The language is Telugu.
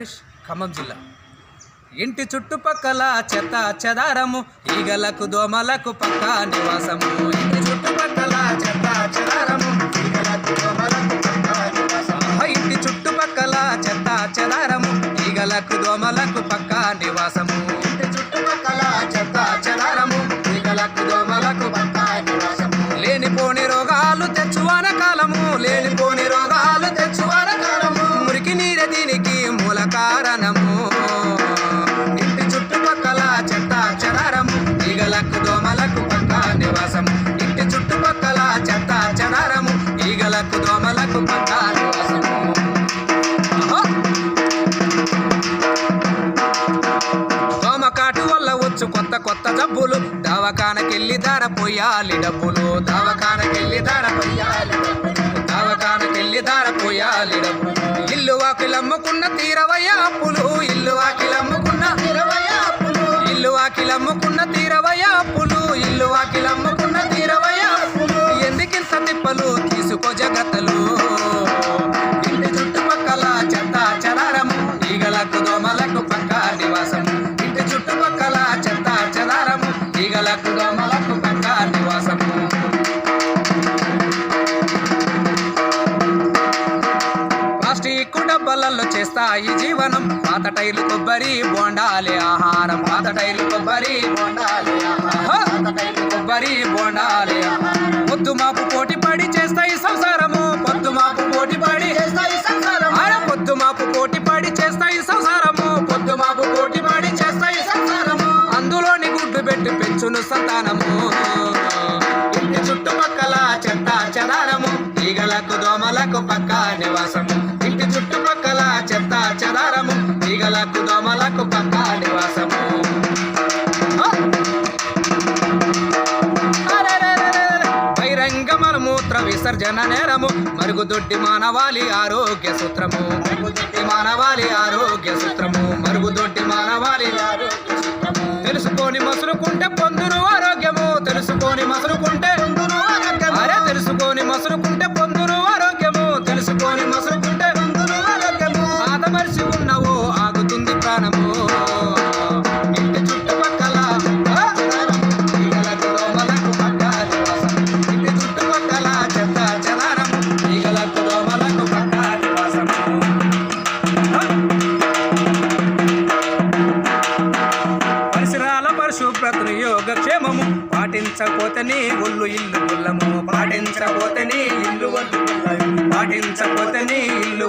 ఖమ్మం జిల్లా. ఇంటి చుట్టుపక్కల చెత్త చెదారము ఈగలకు దోమలకు పక్క నివాసము. ఇంటి చుట్టుపక్కల చెత్త చెదారము ఈగలకు దోమలకు పక్క నివాసము. ఇంటి చుట్టుపక్కల చెత్త చెదారము. డబ్బులు దవాఖానకెళ్ళి ధర పోయాలి డబ్బులు దవాఖానకెళ్ళి ధర పోయాలి దవాఖానకెళ్ళి ధర పోయాలి డబ్బులు. ఇల్లు వాకిలమ్ముకున్న తీరవయ్య అప్పులు ఇల్లు వాకిలమ్మ చెదారము దోమలకు పక్క నివాసము ప్లాస్టిక్ చేస్తాయి జీవనం పాత టైర్లు కొబ్బరి బోండాలి ఆహారం పాత టైర్లు కొబ్బరి బోండాలి ఆహారం. పాత టైర్లు కొబ్బరి బోండాలి ఆహారం. మాపు పోటీ పడి చేస్తాయి సంతానము ఇంటి చుట్టుపక్కల చెత్త చెదారము. ఈగలకు దోమలకు పక్క నివాసము. ఇంటి చుట్టుపక్కల చెత్త చెదారము. ఈగలకు దోమలకు పక్క నివాసము. ఆ! విసర్జన నేరము. మరుగుదొడ్డి మానవాళి ఆరోగ్య సూత్రము. మరుగుదొడ్డి మానవాళి ఆరోగ్య సూత్రము. మరుగుదొడ్డి మానవాళి ఆరోగ్య సూత్రము. తెలుసుకొని మసులుకుంటే ప్రాణము. ఇంటి చుట్టుపక్కల ఈగలకు ఇంటి చుట్టుపక్కల చెత్త చెదారము ఈగలకు దోమలకు పక్క పరిసరాల పరిశుభ్రతను యోగక్షేమము. పాటించకపోతే నీ ఒళ్ళు ఇల్లు గుల్లము. పాటించకపోతే నీ ఇల్లు ఒళ్ళు పాటించకపోతే నీ ఇల్లు